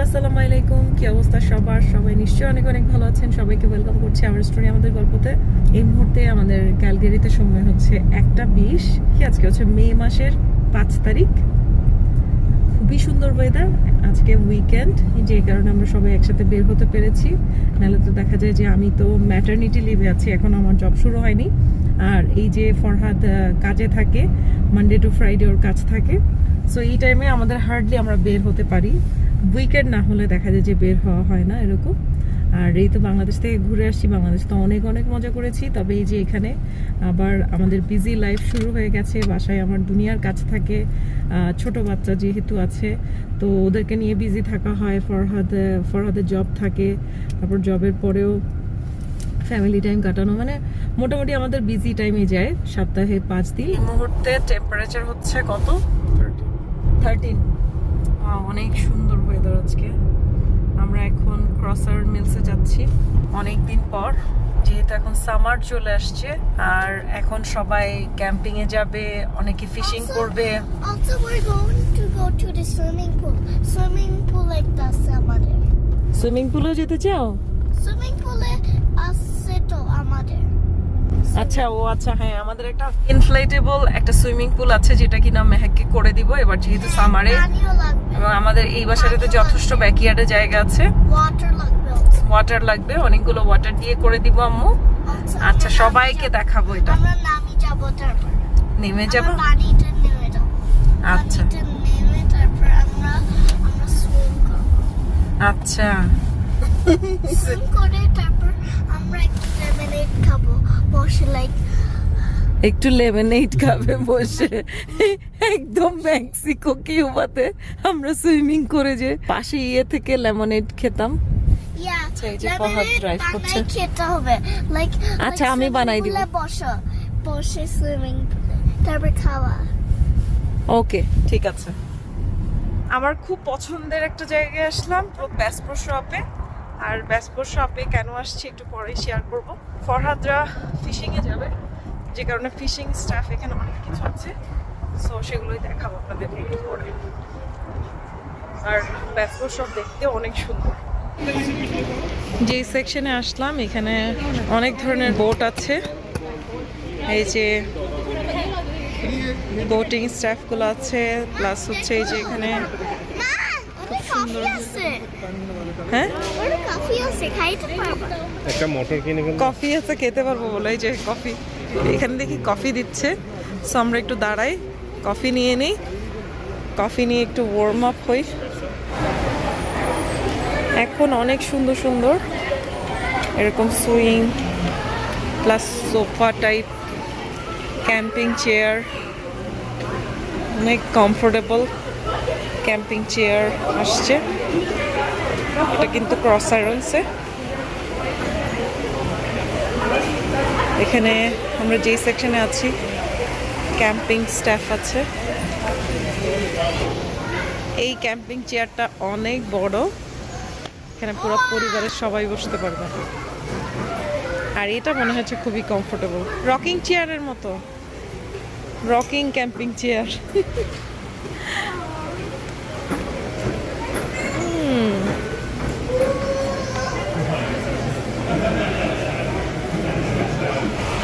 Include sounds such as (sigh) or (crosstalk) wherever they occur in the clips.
আসসালামু আলাইকুম, কি অবস্থা সবার? সবাই নিশ্চয়ই অনেক অনেক ভালো আছেন। সবাইকে ওয়েলকাম করছি আমার স্টোরি আমাদের গল্পতে। এই মুহূর্তে আমাদের ক্যালগেরিতে সময় হচ্ছে একটা বিশ, কি আজকে হচ্ছে মে মাসের পাঁচ তারিখ। খুবই সুন্দর ওয়েদার আজকে উইকেন্ড যে কারণে আমরা সবাই একসাথে বের হতে পেরেছি। নাহলে তো দেখা যায় যে আমি তো ম্যাটারনিটি লিভে আছি, এখন আমার জব শুরু হয়নি। আর এই যে ফরহাদ কাজে থাকে মানডে টু ফ্রাইডে ওর কাজ থাকে। সো এই টাইমে আমাদের হার্ডলি আমরা বের হতে পারি। উইকেন্ড না হলে দেখা যায় যে বের হওয়া হয় না এরকম। আর এই তো বাংলাদেশ থেকে ঘুরে আসছি, বাংলাদেশ তো অনেক অনেক মজা করেছি। তবে এই যে এখানে আবার আমাদের বিজি লাইফ শুরু হয়ে গেছে। বাসায় আমার দুনিয়ার কাজ থাকে ছোট বাচ্চা যেহেতু আছে, তো ওদেরকে নিয়ে বিজি থাকা হয়। ফরহাদ ফরহাদের জব থাকে, তারপর জবের পরেও ফ্যামিলি টাইম কাটানো। মানে মোটামুটি আমাদের বিজি টাইমে যায় সপ্তাহে পাঁচ দিন। এই মুহূর্তে টেম্পারেচার হচ্ছে কত? থার্টিন অনেক সুন্দর ওয়েদার আজকে। আমরা এখন ক্রসার মিলসে যাচ্ছি। অনেক দিন পর যেহেতু এখন সামার চলে আসছে আর এখন সবাই ক্যাম্পিং এ যাবে অনেকে ফিশিং করবে। Also, we're going to go to the swimming pool. Swimming pool like that's আমাদের. সুইমিং পুলেও যেতে চাও? সুইমিং আমাদের. আচ্ছা ও আচ্ছা হ্যাঁ আমাদের একটা ইনফ্লেটেবল একটা সুইমিং পুল আছে যেটা কিনা মেহেককে করে দিব এবার যেহেতু সামারে এবং আমাদের এই বাসাটাতে যথেষ্ট ব্যাকইয়ার্ডে জায়গা আছে. ওয়াটার লাগবে অনেকগুলো ওয়াটার দিয়ে করে দিব আম্মু। আচ্ছা সবাইকে দেখাবো এটা। নামি যাব। আচ্ছা। আচ্ছা। (laughs) করে তারপর আমরা একটু lemonade খাব। বসে like একটু লেমনেড খাবে বসে। একদম মেক্সিকো কিউবাতে আমরা সুইমিং করে যে পাশে ইয়ে থেকে লেমনেড খেতাম। আচ্ছা, লাইক আচ্ছা, আমি বানাই দিব। বসো বসে সুইমিং তারপর খাওয়া। ওকে ঠিক আছে। আমার খুব পছন্দের একটা জায়গায় আসলাম ব্যাসপোর শপে আর ব্যাসপোর শপে কেন আসছি একটু পরে শেয়ার করব। ফরহাদরা ফিশিংয়ে যাবে, যে কারণে ফিশিং স্টাফ এখানে অনেক কিছু আছে সো সেগুলোই দেখাবো আপনাদের একটু পরে। আর ব্যাসপোর শপ দেখতে অনেক সুন্দর। যে সেকশনে আসলাম, এখানে অনেক ধরনের বোট আছে। এই যে বোটিং স্টাফগুলো আছে প্লাস হচ্ছে এই যে এখানে সুন্দর। আছে। হ্যাঁ? কফি আছে একটা মোটর কিনে কফি আছে খেতে পারব বলে এই যে কফি এখানে দেখি কফি দিচ্ছে। সো আমরা একটু দাঁড়াই কফি নিয়ে নিই। কফি নিয়ে একটু ওয়ার্ম আপ হই। এখন অনেক সুন্দর সুন্দর এরকম swing plus sofa type camping chair অনেক কমফোর্টেবল ক্যাম্পিং চেয়ার আসছে। এটা কিন্তু ক্রস আয়রনসে এখানে আমরা যেই সেকশনে আছি, ক্যাম্পিং স্টাফ আছে। এই ক্যাম্পিং চেয়ারটা অনেক বড়। এখানে পুরো পরিবারের সবাই বসতে পারবে। আর এটা মনে হচ্ছে খুবই কমফোর্টেবল রকিং চেয়ারের মতো। Rocking camping chair.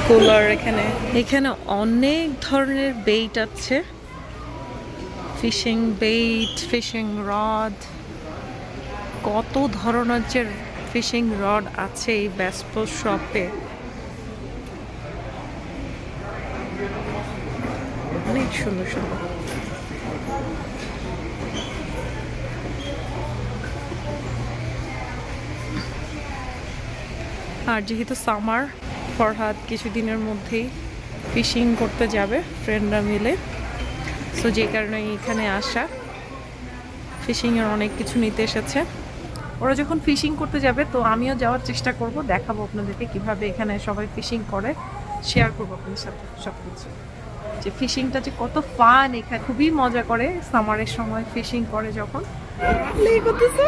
কুলার এখানে। এখানে অনেক ধরনের বেইট আছে। ফিশিং বেইট ফিশিং রড কত ধরনের যে ফিশিং রড আছে এই ব্যস্ত শপে অনেক সুন্দর সুন্দর। আর যেহেতু সামার ফরহাদ কিছুদিনের মধ্যেই ফিশিং করতে যাবে ফ্রেন্ডরা মিলে। সো যে কারণে এখানে আসা। ফিশিংয়ের অনেক কিছু নিতে এসেছে। ওরা যখন ফিশিং করতে যাবে, তো আমিও যাওয়ার চেষ্টা করব, দেখাবো আপনাদেরকে কীভাবে এখানে সবাই ফিশিং করে শেয়ার করব আপনাদের সাথে সব কিছু যে ফিশিংটা যে কত ফান এখানে খুবই মজা করে সামারের সময় ফিশিং করে যখন। করতেছে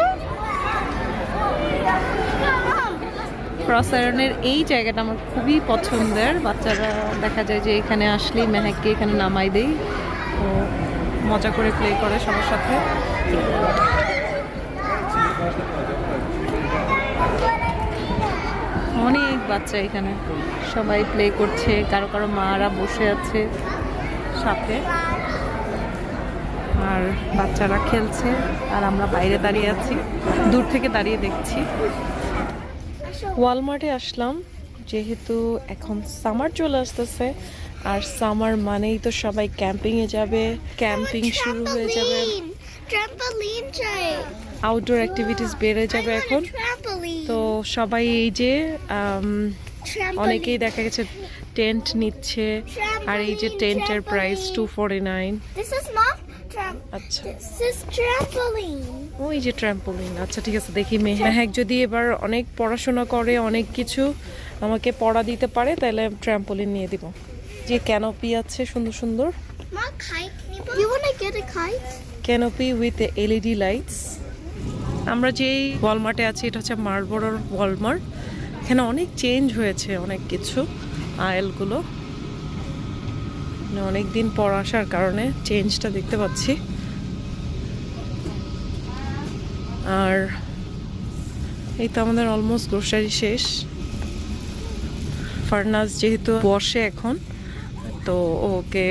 ক্রস আয়রনের এই জায়গাটা আমার খুবই পছন্দের। বাচ্চারা দেখা যায় যে এখানে আসলেই মেহেককে এখানে নামাই দেই। তো মজা করে প্লে করে সবার সাথে। অনেক বাচ্চা এখানে। সবাই প্লে করছে, কারও কারও মারা বসে আছে সাথে। আর বাচ্চারা খেলছে, আর আমরা বাইরে দাঁড়িয়ে আছি। দূর থেকে দাঁড়িয়ে দেখছি। ওয়ালমার্টে আসলাম যেহেতু এখন সামার চলে আসতেছে আর সামার মানেই তো সবাই ক্যাম্পিংয়ে যাবে ক্যাম্পিং শুরু হয়ে যাবে। আউটডোর অ্যাক্টিভিটিস বেড়ে যাবে এখন। তো সবাই এই যে অনেকেই দেখা গেছে টেন্ট নিচ্ছে আর এই যে টেন্টের প্রাইস টু ফোরটি নাইন আচ্ছা। ওই যে ট্র্যাম্পোলিন আচ্ছা ঠিক আছে দেখি মেহেক যদি এবার অনেক পড়াশোনা করে অনেক কিছু আমাকে পড়া দিতে পারে তাহলে ট্র্যাম্পোলিন নিয়ে দিব। যে ক্যানোপি আছে সুন্দর সুন্দর। ক্যানোপি উইথ এলইডি লাইটস আমরা যেই ওয়ালমার্টে আছি এটা হচ্ছে মার্বরোর ওয়ালমার্ট এখানে অনেক চেঞ্জ হয়েছে অনেক কিছু আয়েলগুলো। অনেক দিন পর আসার কারণে চেঞ্জটা দেখতে পাচ্ছি। আর এই তো আমাদের অলমোস্ট গ্রোসারি শেষ। ফার্নাস যেহেতু বসে এখন, তো ওকে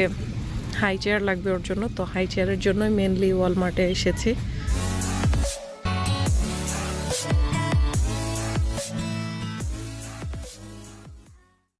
হাই চেয়ার লাগবে ওর জন্য। তো হাই চেয়ারের জন্যই মেনলি ওয়ালমার্টে এসেছি।